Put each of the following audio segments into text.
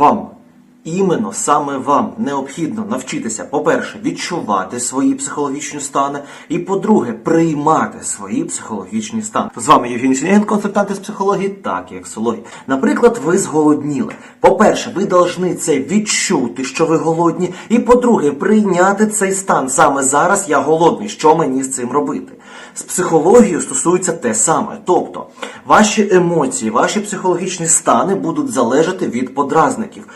вам, іменно саме вам необхідно навчитися, по-перше, відчувати свої психологічні стани, і по-друге, приймати свої психологічні стани. З вами Євгеній Сінєгін, консультант із психології, так і ексології. Наприклад, ви зголодніли. По-перше, ви повинні це відчути, що ви голодні, і по-друге, прийняти цей стан. Саме зараз я голодний. Що мені з цим робити? З психологією стосується те саме. Тобто, ваші емоції, ваші психологічні стани будуть залежати від подразників.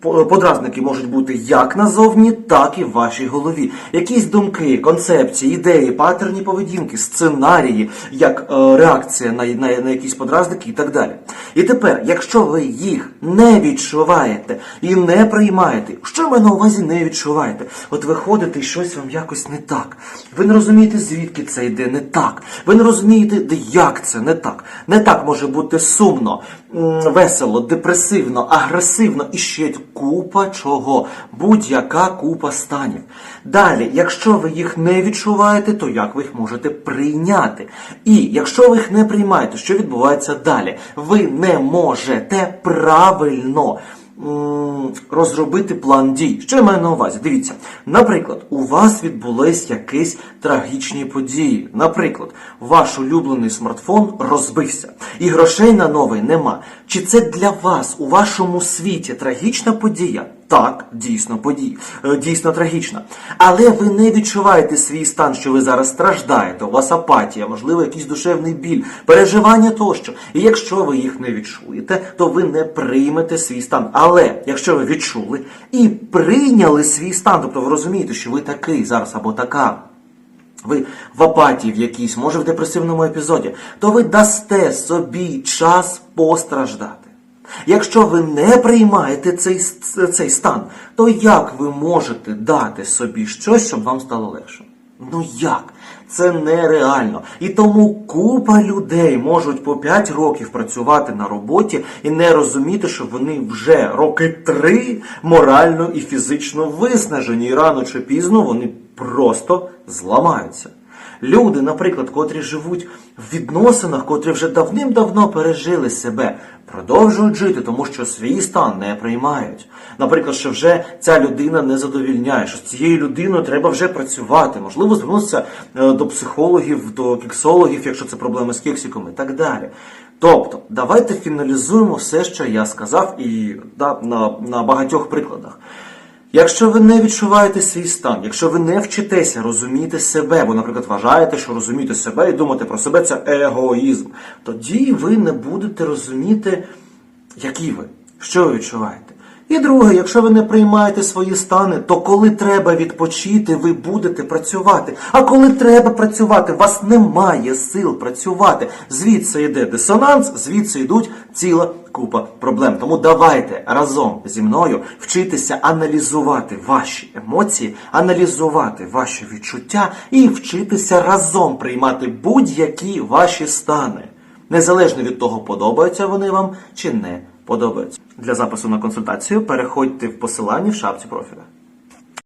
Подразники можуть бути як назовні, так і в вашій голові. Якісь думки, концепції, ідеї, патерні поведінки, сценарії, як е, реакція на, на, на якісь подразники і так далі. І тепер, якщо ви їх не відчуваєте і не приймаєте, що ви на увазі не відчуваєте? От ви ходите і щось вам якось не так. Ви не розумієте, звідки це йде не так. Ви не розумієте, як це не так. Не так може бути сумно, весело, депресивно, агресивно і ще купа чого. Будь-яка купа станів. Далі, якщо ви їх не відчуваєте, то як ви їх можете прийняти? І якщо ви їх не приймаєте, що відбувається далі? Ви не можете правильно розробити план дій. Що я маю на увазі? Дивіться, наприклад, у вас відбулись якісь трагічні події. Наприклад, ваш улюблений смартфон розбився, і грошей на новий нема. Чи це для вас у вашому світі трагічна подія? Так, дійсно подія, е, дійсно трагічна. Але ви не відчуваєте свій стан, що ви зараз страждаєте. У вас апатія, можливо, якийсь душевний біль, переживання тощо. І якщо ви їх не відчуєте, то ви не приймете свій стан. Але якщо ви відчули і прийняли свій стан, тобто ви розумієте, що ви такий зараз або така. Ви в апатії в якійсь, може в депресивному епізоді, то ви дасте собі час постраждати. Якщо ви не приймаєте цей, цей стан, то як ви можете дати собі щось, щоб вам стало легше? Ну як? Це нереально. І тому купа людей можуть по 5 років працювати на роботі і не розуміти, що вони вже роки три морально і фізично виснажені, і рано чи пізно вони просто зламаються. Люди, наприклад, котрі живуть в відносинах, котрі вже давним-давно пережили себе, продовжують жити, тому що свій стан не приймають. Наприклад, що вже ця людина не задовільняє, що з цією людиною треба вже працювати, можливо, звернутися е, до психологів, до кексологів, якщо це проблеми з кексиком і так далі. Тобто, давайте фіналізуємо все, що я сказав, і да, на, на багатьох прикладах. Якщо ви не відчуваєте свій стан, якщо ви не вчитеся розуміти себе, бо, наприклад, вважаєте, що розуміти себе і думати про себе це егоїзм, тоді ви не будете розуміти, які ви, що ви відчуваєте. І друге, якщо ви не приймаєте свої стани, то коли треба відпочити, ви будете працювати. А коли треба працювати, у вас немає сил працювати. Звідси йде дисонанс, звідси йдуть ціла купа проблем. Тому давайте разом зі мною вчитися аналізувати ваші емоції, аналізувати ваші відчуття і вчитися разом приймати будь-які ваші стани, незалежно від того, подобаються вони вам чи не подобаються. Для запису на консультацію переходьте в посилання в шапці профіля.